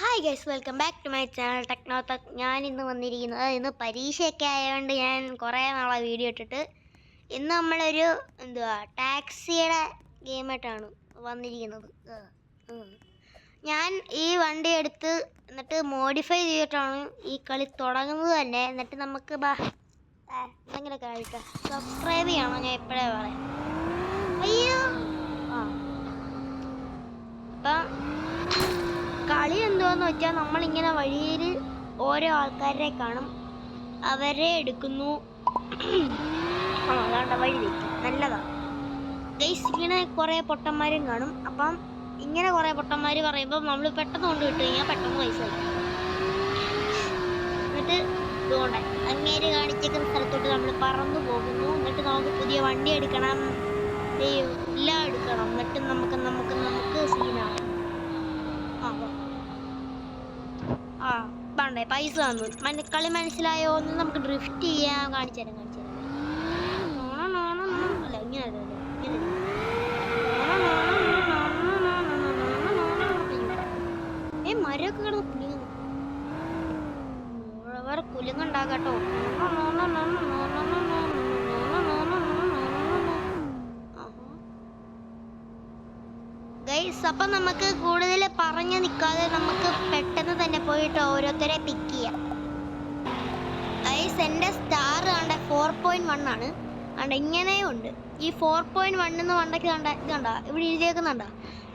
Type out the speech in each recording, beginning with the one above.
Hi guys welcome back to my channel Techno Tech ഞാൻ ഇന്ന് വന്നിരിക്കുന്നത് ഇന്ന് പരീക്ഷയൊക്കെ ആയതുകൊണ്ട് ഞാൻ കുറേ നാളെ വീഡിയോ ഇട്ടിട്ട്. ഇന്ന് നമ്മളൊരു എന്തുവാ ടാക്സിയുടെ ഗെയിമായിട്ടാണ് വന്നിരിക്കുന്നത്. ഞാൻ ഈ വണ്ടി എടുത്ത് എന്നിട്ട് മോഡിഫൈ ചെയ്തിട്ടാണ് ഈ കളി തുടങ്ങുന്നത് തന്നെ. എന്നിട്ട് നമുക്ക് ബാ എന്തെങ്കിലുമൊക്കെ കഴിക്കാം സബ്സ്ക്രൈബ് ചെയ്യണം ഞാൻ എപ്പോഴേ പറയാം. അയ്യോ ആ അപ്പം കളി എന്തുവാന്ന് വെച്ചാൽ നമ്മളിങ്ങനെ വഴിയിൽ ഓരോ ആൾക്കാരെ കാണും. അവരെ എടുക്കുന്നു. ആ വഴി തെറ്റി നല്ലതാ. ഗൈസ് ഇങ്ങനെ കുറേ പൊട്ടന്മാരും കാണും. അപ്പം ഇങ്ങനെ കുറേ പൊട്ടന്മാർ പറയുമ്പോൾ നമ്മൾ പെട്ടെന്ന് കൊണ്ട് വിട്ട് കഴിഞ്ഞാൽ പെട്ടെന്ന് പൈസ എന്നിട്ട് ഇതുകൊണ്ട് അങ്ങേര് കാണിച്ചേക്കുന്ന സ്ഥലത്തോട്ട് നമ്മൾ പറന്നു പോകുന്നു. എന്നിട്ട് നമുക്ക് പുതിയ വണ്ടി എടുക്കണം. എല്ലാം എടുക്കണം. എന്നിട്ട് നമുക്ക് നമുക്ക് നമുക്ക് സീനാണ് ആ വാ. ആ വേണ്ടേ പൈസ മന കളി മനസ്സിലായോ എന്ന് നമുക്ക് ഡ്രിഫ്റ്റ് ചെയ്യാൻ കാണിച്ചു തരാം കാണിച്ചു തരാം നോണോ നോണോ നോണ. അല്ല ഇങ്ങനെ അല്ല, അല്ല, ഇങ്ങനെ അല്ല. നോണ, നോണോ നോണോ നോണ, ഗൈസ് അപ്പം നമുക്ക് കൂടുതൽ പറഞ്ഞു നിൽക്കാതെ നമുക്ക് പെട്ടെന്ന് തന്നെ പോയിട്ട് ഓരോരുത്തരെ പിക്ക് ചെയ്യാം. ഗൈസ് എന്റെ സ്റ്റാർ കണ്ട ഫോർ പോയിന്റ് വൺ ആണ്. കണ്ട ഇങ്ങനെയും ഉണ്ട്. ഈ ഫോർ പോയിന്റ് വൺ എന്ന് വണ്ടക്ക് കണ്ട ഇത് കണ്ട? ഇവിടെ എഴുതിയേക്കുന്നുണ്ട?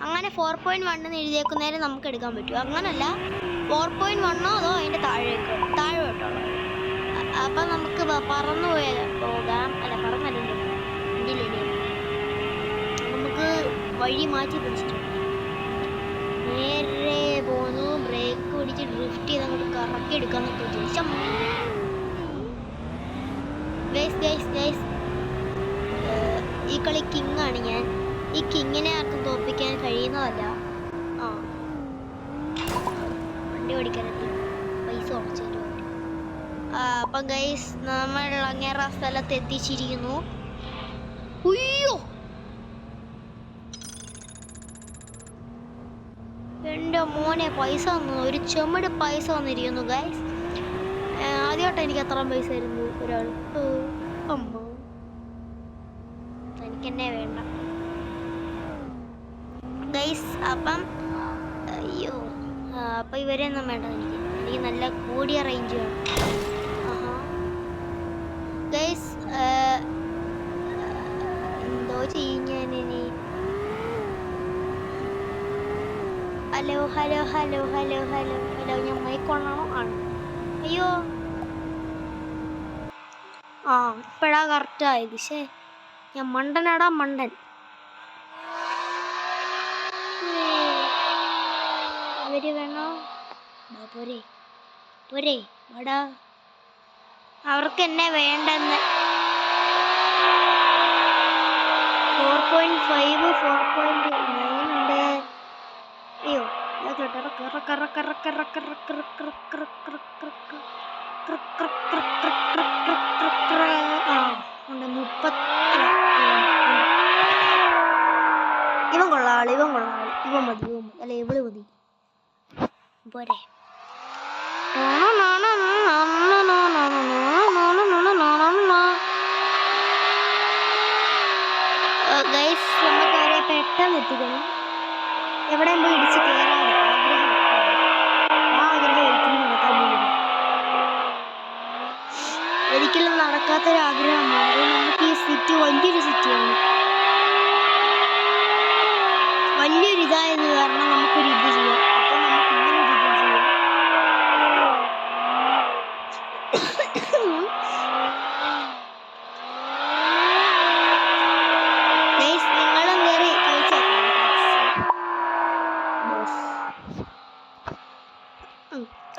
അങ്ങനെ ഫോർ പോയിന്റ് വൺ എന്ന് എഴുതിയേക്കുന്നതിന് നമുക്ക് എടുക്കാൻ പറ്റും. അങ്ങനല്ല. ഫോർ പോയിന്റ് വണ്ണോ അതോ അതിന്റെ താഴേക്കോ? താഴോട്ടുള്ളത്. അപ്പം നമുക്ക് പറന്നു പോയാൽ പോകാം. അല്ല വഴി മാറ്റി പിടിച്ചിട്ടുണ്ട്. നേരെ പോന്നു. ബ്രേക്ക് പിടിച്ച് ഡ്രിഫ്റ്റ് ചെയ്ത് അങ്ങോട്ട് കറക്കി എടുക്കാൻ ഉദ്ദേശം ഈ കളി കിങ് ആണ് ഞാൻ. ഈ കിങ്ങിനെ ആർക്കും തോപ്പിക്കാൻ കഴിയുന്നതല്ല. ആ. വണ്ടി ഓടിക്കാനെത്തി പൈസ കുറച്ച് അപ്പം ഗൈസ് നമ്മൾ അങ്ങേറ സ്ഥലത്ത് എത്തിച്ചിരിക്കുന്നു. ഉയ്യോ എന്റെ മോനെ പൈസ തന്നു. ഒരു ചെമ്മട് പൈസ തന്നിരിക്കുന്നു ഗൈസ് ആദ്യമായിട്ട് എനിക്ക് അത്ര പൈസ തരുന്നു ഒരാൾ. ഓ, എനിക്ക് എനിക്കെന്നെ വേണ്ട. ഗൈസ് അപ്പം അയ്യോ അപ്പം ഇവരെയൊന്നും വേണ്ട എനിക്ക്. എനിക്ക് നല്ല കൂടിയ റേഞ്ച് വേണം. ഗൈസ് എന്തോ ചെയ്യും ഞാൻ ഇനി hello hello hello hello hello. Hello ഞാൻ മൈക്കൊള്ളാണോ ആണ്? അയ്യോ. ആ ഇപ്പോഴാ കറക്റ്റ് ആയത് ശേ ഞാൻ മണ്ടനാടാ മണ്ടൻ. അവർ വേണോ? പോരെ. പോരെ വാടാ. അവർക്ക് എന്നെ വേണ്ടെന്ന്. ഫോർ പോയിന്റ് ഫൈവ് ഫോർ ആ ഉണ്ട് മുപ്പത്തി ഇവൻ കൊള്ളാളി ഇവൻ കൊള്ളാളി. ഇവൻ മതി ഇവൻ മതി. അല്ല ഇവൾ മതി. പോരെ. നമുക്ക് അവരെ പെട്ടെന്ന് എത്തിക്കണം. എവിടെ പോയി ഇടിച്ച് ഒരിക്കലും നടക്കാത്തൊരാഗ്രഹമാണ്. അത് നമുക്ക് ഈ സിറ്റി വലിയൊരു സിറ്റിയാണ് വലിയൊരു ഇതായത് കാരണം നമുക്കൊരു ഇത് ചെയ്യാം. അപ്പൊ നമുക്ക് ഇങ്ങനെ ഒരു ഇത് ചെയ്യാം. നിങ്ങളും കയറി.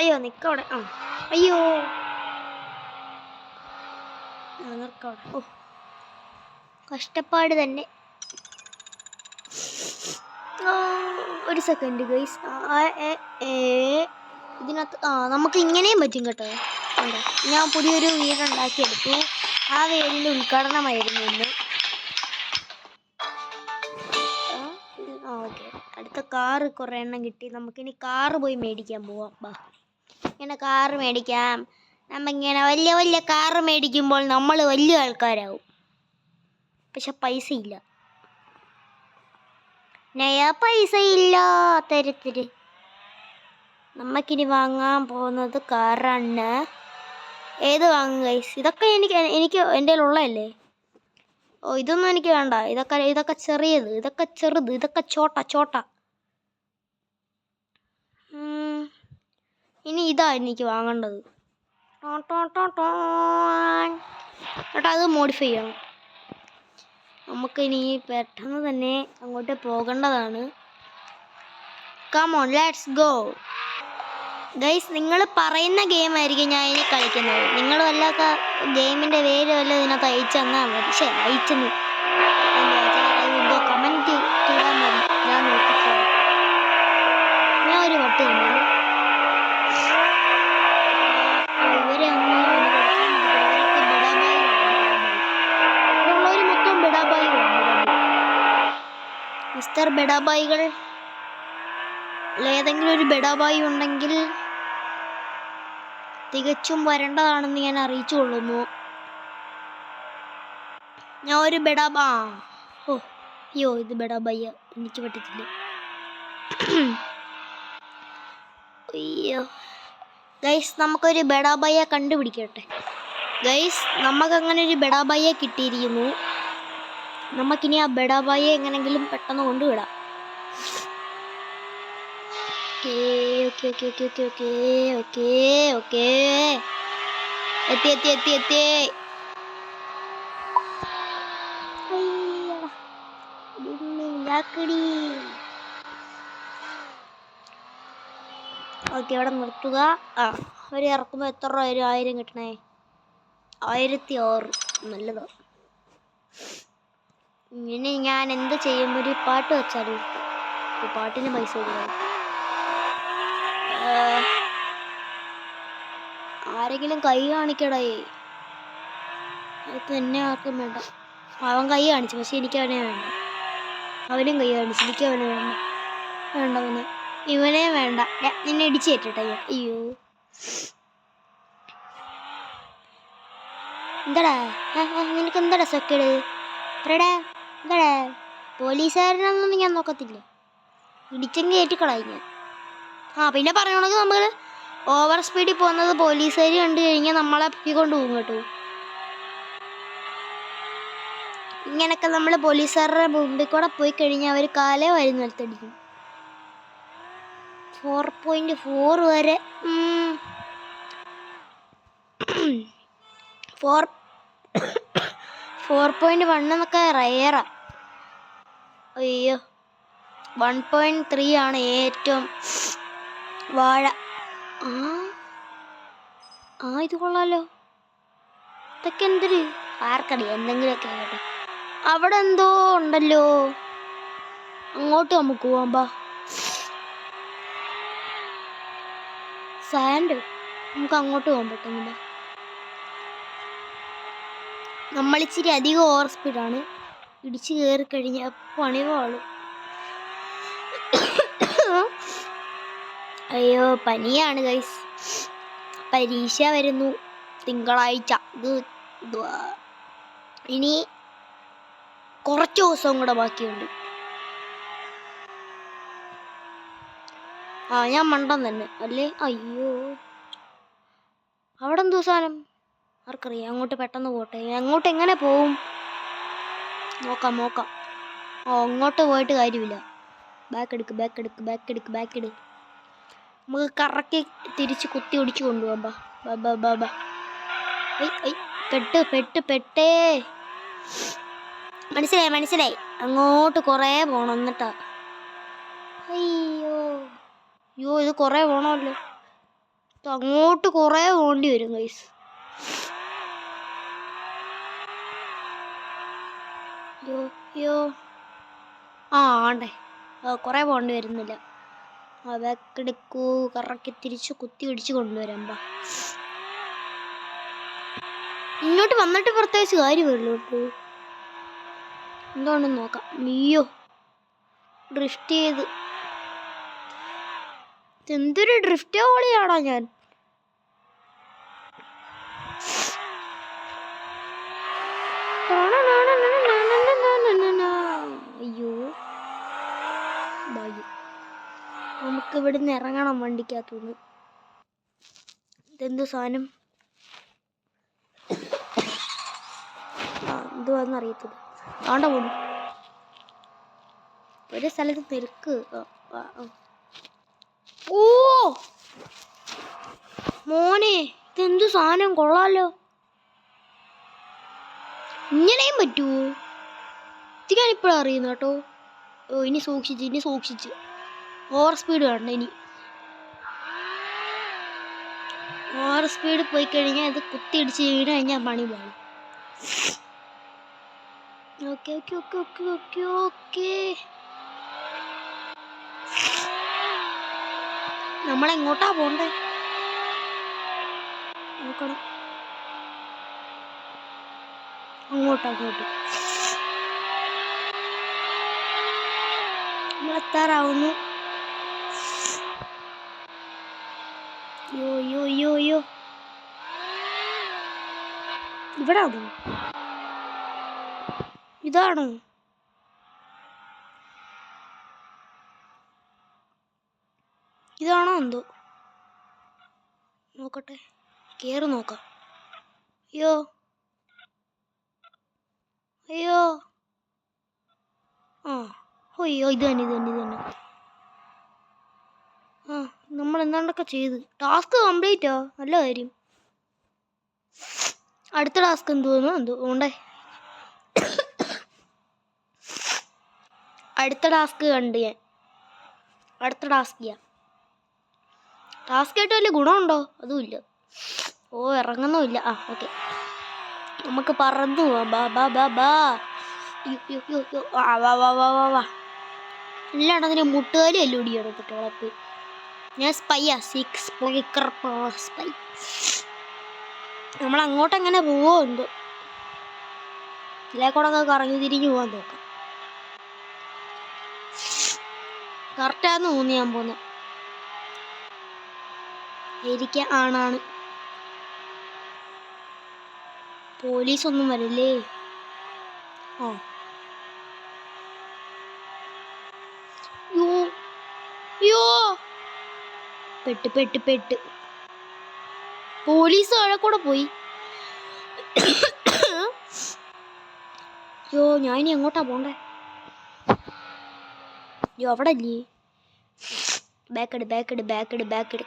അയ്യോ നിക്കവിടെ ആ അയ്യോ. നിർക്കവിടെ ഓ. കഷ്ടപ്പാട് തന്നെ. ഒരു സെക്കൻഡ് ഗൈസ് ഇതിനകത്ത് ആ നമുക്ക് ഇങ്ങനെയും പറ്റും കേട്ടോ. കണ്ടോ? ഞാൻ പുതിയൊരു വീടുണ്ടാക്കിയെടുത്തു ആ വീടിന്റെ ഉദ്ഘാടനമായിരുന്നു ഇന്ന്. ആ ഓക്കെ. അടുത്ത കാറ് കുറേ എണ്ണം കിട്ടി. നമുക്കിനി കാറ് പോയി മേടിക്കാൻ പോവാം. ബാ. ഇങ്ങനെ കാറ് മേടിക്കാം. നമ്മിങ്ങനെ വലിയ വലിയ കാറ് മേടിക്കുമ്പോൾ നമ്മൾ വലിയ ആൾക്കാരാവും. പക്ഷെ പൈസ ഇല്ല നയ പൈസ ഇല്ല തരത്തിൽ നമുക്കിനി വാങ്ങാൻ പോകുന്നത് കാറാണ് ഏത് വാങ്ങും ഗൈസ് ഇതൊക്കെ എനിക്ക് എനിക്ക് എന്റെ ഉള്ളതല്ലേ ഓ ഇതൊന്നും എനിക്ക് വേണ്ട. ഇതൊക്കെ ഇതൊക്കെ ചെറിയത് ഇതൊക്കെ ചെറുത് ഇതൊക്കെ ചോട്ട ചോട്ട. ഇനി ഇതാ എനിക്ക് വാങ്ങേണ്ടത്. ചേട്ടാ അത് മോഡിഫൈ ചെയ്യണം. നമുക്കിനി പെട്ടെന്ന് തന്നെ അങ്ങോട്ട് പോകേണ്ടതാണ്. കമോൺ ലെറ്റ്സ് ഗോ ഗൈസ് നിങ്ങൾ പറയുന്ന ഗെയിം ആയിരിക്കും ഞാൻ ഇനി കളിക്കുന്നത്. നിങ്ങൾ വല്ലാത്ത ഗെയിമിന്റെ പേര് വല്ല ഇതിനകത്ത് അയച്ചു തന്നാൽ മതി. പക്ഷേ അയച്ചെന്ന് ബെഡാബായികൾ? ഏതെങ്കിലും ഒരു ബെഡാബായി ഉണ്ടെങ്കിൽ തികച്ചും വരേണ്ടതാണെന്ന് ഞാൻ അറിയിച്ചു കൊള്ളുന്നു ഞാൻ ഒരു ബെഡാബാ. ഓ അയ്യോ ഇത് ബെഡാബായ എനിക്ക് പറ്റത്തില്ല. അയ്യോ. ഗൈസ് നമുക്കൊരു ബെഡാബായ കണ്ടുപിടിക്കട്ടെ. ഗൈസ് നമുക്കങ്ങനെ ഒരു ബെഡാബായ കിട്ടിയിരിക്കുന്നു. നമുക്കിനി ആ ബെഡാബായെ എങ്ങനെങ്കിലും പെട്ടെന്ന് കൊണ്ടുവിടാം. ഓക്കേ ഓക്കേ നിർത്തുക. ആ ഒരു ഇറക്കുമ്പോൾ എത്ര രൂപ ആയിരം കിട്ടണേ? ആയിരത്തി ആറ്. നല്ലതാ. ഇനി ഞാൻ എന്ത് ചെയ്യും? ഒരു പാട്ട് വെച്ചാലോ? പാട്ടിന് പൈസ കൊടുക്കണം ആരെങ്കിലും കൈ കാണിക്കടേ എന്നെ ആർക്കും വേണ്ട. അവൻ കൈ കാണിച്ചു. പക്ഷെ എനിക്ക് അവനെ വേണ്ട. അവനും കൈ കാണിച്ചു. എനിക്ക് അവനെ വേണ്ട. വേണ്ട അവനെ ഇവനെ വേണ്ട. നിന്നെ ഇടിച്ചു കയറ്റട്ടെ അയ്യോ. എന്താടാ? നിനക്ക് എന്താടാ സൊക്കേട് എടാ എന്താടാ പോലീസുകാരനൊന്നും ഞാൻ നോക്കത്തില്ല? ഇടിച്ചെങ്കിൽ ഏറ്റിക്കളായി ഞാൻ. ആ പിന്നെ പറയണമെങ്കിൽ നമ്മൾ ഓവർ സ്പീഡിൽ പോകുന്നത് പോലീസുകാർ കണ്ടു കഴിഞ്ഞാൽ നമ്മളെ പൊക്കിക്കൊണ്ട് പോകും കേട്ടോ. ഇങ്ങനൊക്കെ നമ്മൾ പോലീസുകാരുടെ മുമ്പിൽ കൂടെ പോയി കഴിഞ്ഞാൽ അവർ കാലേ വരും നിലത്തടിക്കും. ഫോർ പോയിന്റ് ഫോർ വരെ ഫോർ ഫോർ പോയിന്റ് വൺ എന്നൊക്കെ റയറാ അയ്യോ. വൺ പോയിന്റ് ത്രീ ആണ് ഏറ്റവും വാഴ. ആ. ആ ഇത് കൊള്ളാലോ. ഇതൊക്കെ എന്തൊരു ആർക്കടി എന്തെങ്കിലുമൊക്കെ ആയിട്ട് അവിടെ എന്തോ ഉണ്ടല്ലോ. അങ്ങോട്ട് നമുക്ക് പോവാം ബാ. സാൻഡ് നമുക്ക് അങ്ങോട്ട് പോകാൻ പറ്റുന്നില്ല നമ്മളിച്ചിരി അധികം ഓവർ സ്പീഡാണ് ഇടിച്ച് കയറി കഴിഞ്ഞാൽ പണി പാളും അയ്യോ പനിയാണ് ഗൈസ് പരീക്ഷ വരുന്നു. തിങ്കളാഴ്ച. ഇത് ഇനി കുറച്ച് ദിവസം കൂടെ ബാക്കിയുണ്ട്. ആ ഞാൻ മണ്ടം തന്നെ. അല്ലേ? അയ്യോ. അവിടെ എന്തോ സാധനം? ആർക്കറിയാം? അങ്ങോട്ട് പെട്ടെന്ന് പോട്ടെ. അങ്ങോട്ട് എങ്ങനെ പോവും? നോക്കാം നോക്കാം. ഓ അങ്ങോട്ട് പോയിട്ട് കാര്യമില്ല. ബാക്ക് എടുക്ക് ബാക്ക് എടുക്ക് ബാക്ക് എടുക്ക് ബാക്ക് എടുക്ക് നമുക്ക് കറക്കി തിരിച്ച് കുത്തി ഒടിച്ച് കൊണ്ടുപോകാം. ബാ ബാ ബാ ബാ പെട്ട് പെട്ട് പെട്ടേ. മനസ്സിലായി മനസ്സിലായി. അങ്ങോട്ട് കുറേ പോകണം എന്നിട്ടാ. അയ്യോ. അയ്യോ ഇത് കുറേ പോകണമല്ലോ അങ്ങോട്ട് കുറേ പോകേണ്ടി വരും ഗൈസ് അയ്യോ. ആ ആണ്ടേ. കുറേ പോകേണ്ടി വരുന്നില്ല. ആ ബാക്കെടുക്കൂ. കറക്കി തിരിച്ച് കുത്തി ഇടിച്ച് കൊണ്ടുവരാമ്പാ ഇങ്ങോട്ട് വന്നിട്ട് പ്രത്യേകിച്ച് കാര്യമില്ല കേട്ടോ എന്താണെന്ന് നോക്കാം. അയ്യോ. ഡ്രിഫ്റ്റ് ചെയ്ത്. എന്തൊരു ഡ്രിഫ്റ്റ് ഓളിയാണോ ഞാൻ. നമുക്ക് ഇവിടുന്ന് ഇറങ്ങണം വണ്ടിക്കകത്തുനിന്ന് ഇതെന്ത് സാധനം? ആ എന്തുവാന്ന് അറിയത്തില്ല. ആണ്ട പോണു. ഒരു സ്ഥലത്ത് തിരക്ക്. ഓ! മോനെ ഇതെന്തു സാധനം? കൊള്ളാലോ. ഇങ്ങനെയും പറ്റുമോ ഇത് ഞാൻ ഇപ്പോഴാണ് അറിയുന്നു കേട്ടോ. ഓ ഇനി സൂക്ഷിച്ച് ഇനി സൂക്ഷിച്ച്. ഓവർ സ്പീഡ് വേണ്ട ഇനി. ഓവർ സ്പീഡ് പോയി കഴിഞ്ഞാൽ ഇത് കുത്തിയിടിച്ച് വീണ് കഴിഞ്ഞാൽ മണി പോകും okay okay okay okay okay okay നമ്മളെങ്ങോട്ടാ പോണ്ടേ? നോക്കണം. അങ്ങോട്ട് അങ്ങോട്ട്. നമ്മളെത്താറാവുന്നു. യോ യോ യോ യോ ഇവിടാണോ? ഇതാണോ? ഇതാണോ എന്തോ? നോക്കട്ടെ കയറി നോക്കാം. അയ്യോ. അയ്യോ. ആ അയ്യോ ഇത് തന്നെ ഇത് തന്നെ ഇത് തന്നെ ആ നമ്മൾ എന്താണ്ടൊക്കെ ചെയ്ത്? ടാസ്ക് കംപ്ലീറ്റോ നല്ല കാര്യം. അടുത്ത ടാസ്ക് എന്തുവെന്നോ എന്തോ ഉണ്ടേ അടുത്ത ടാസ്ക് കണ്ട് ഞാൻ. അടുത്ത ടാസ്ക് ചെയ്യാം ടാസ്ക് ആയിട്ട് വലിയ ഗുണമുണ്ടോ? അതുമില്ല ഓ ഇറങ്ങുന്നുമില്ല ആ ഓക്കെ നമുക്ക് പറന്നു ബാ ബാ ബാ ബാ. യോ യോ യോ. ആ, മുട്ടുകാലി എല്ലാം കുട്ടികളെ ഞാൻ സ്പൈയാ സിക്സ് സ്പൈ നമ്മൾ അങ്ങോട്ട് എങ്ങനെ പോവോ എന്തോ ഇതിലേക്കൂടെ കറങ്ങി തിരിഞ്ഞു പോകാൻ നോക്കാം. കറക്റ്റാന്ന് തോന്നി ഞാൻ പോന്നെ. ഇരിക്ക ആണാണ്. പോലീസ് ഒന്നും വരില്ലേ? ആ യോ യോ പെട്ട് പെട്ട് പെട്ട്. പോലീസ് അവിടെ കൂടെ പോയി. യോ ഞാൻ ഇനി എങ്ങോട്ടാ പോണ്ടേ? യോ അവിടെ അല്ലേ ബാക്കട് ബാക്കട് ബാക്കട് ബാക്കട്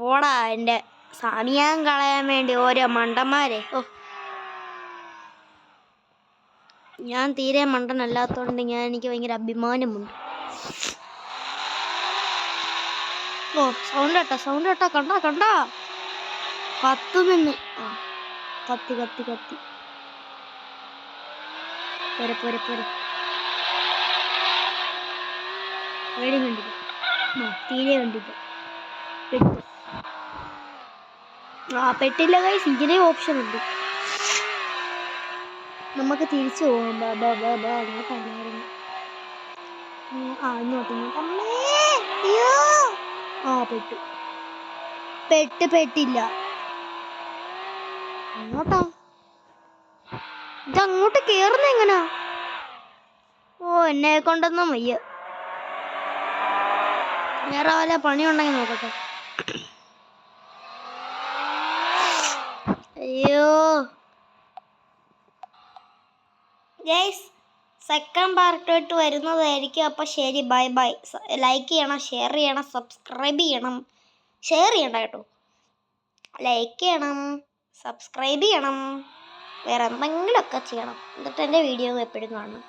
പോടാ എന്റെ സമയം കളയാൻ വേണ്ടി ഓരോ മണ്ടന്മാരെ. ഓ. ഞാൻ തീരെ മണ്ടനല്ലാത്തോണ്ട് ഞാൻ എനിക്ക് ഭയങ്കര അഭിമാനമുണ്ട്. ഓ സൗണ്ട് കേട്ടോ സൗണ്ട് കേട്ടോ കണ്ടാ കണ്ടാ. കത്തു നിന്ന്. ആ കത്തി കത്തി കത്തി. പോരെ പോരെ പോരെ. പേടി കണ്ടില്ല? ആ തീരെ കണ്ടില്ല. പെട്ടു. ആ പെട്ടില്ല കൈസ് ഇങ്ങനെ ഓപ്ഷൻ ഉണ്ട്. നമുക്ക് തിരിച്ചു പോകാം ബാ ബാ ബാ ബാ അങ്ങോട്ടല്ലായിരുന്നു ആ ഇങ്ങോട്ട് ഇങ്ങോട്ട്. അമ്മേ അയ്യോ. ആ പെട്ടു. പെട്ട് പെട്ടില്ല. അങ്ങോട്ടാ? ഇതങ്ങോട്ട് കേറുന്ന എങ്ങനാ? ഓ എന്നെ കൊണ്ടൊന്നും വയ്യ. വേറെ വല്ല പണിയുണ്ടെങ്കിൽ നോക്കട്ടെ. അയ്യോ. ഗൈസ് സെക്കൻഡ് പാർട്ടായിട്ട് വരുന്നതായിരിക്കും. അപ്പോൾ ശരി ബൈ ബൈ ലൈക്ക് ചെയ്യണം ഷെയർ ചെയ്യണം സബ്സ്ക്രൈബ് ചെയ്യണം. ഷെയർ ചെയ്യണ്ട കേട്ടോ. ലൈക്ക് ചെയ്യണം സബ്സ്ക്രൈബ് ചെയ്യണം. വേറെ എന്തെങ്കിലുമൊക്കെ ചെയ്യണം. എന്നിട്ട് എന്റെ വീഡിയോ എപ്പോഴും കാണണം.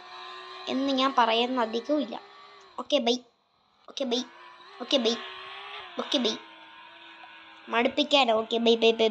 എന്ന് ഞാൻ പറയുന്ന അധികവും ഇല്ല. Okay bye okay bye okay bye okay bye മടുപ്പിക്കാനോ? Okay bye bye bye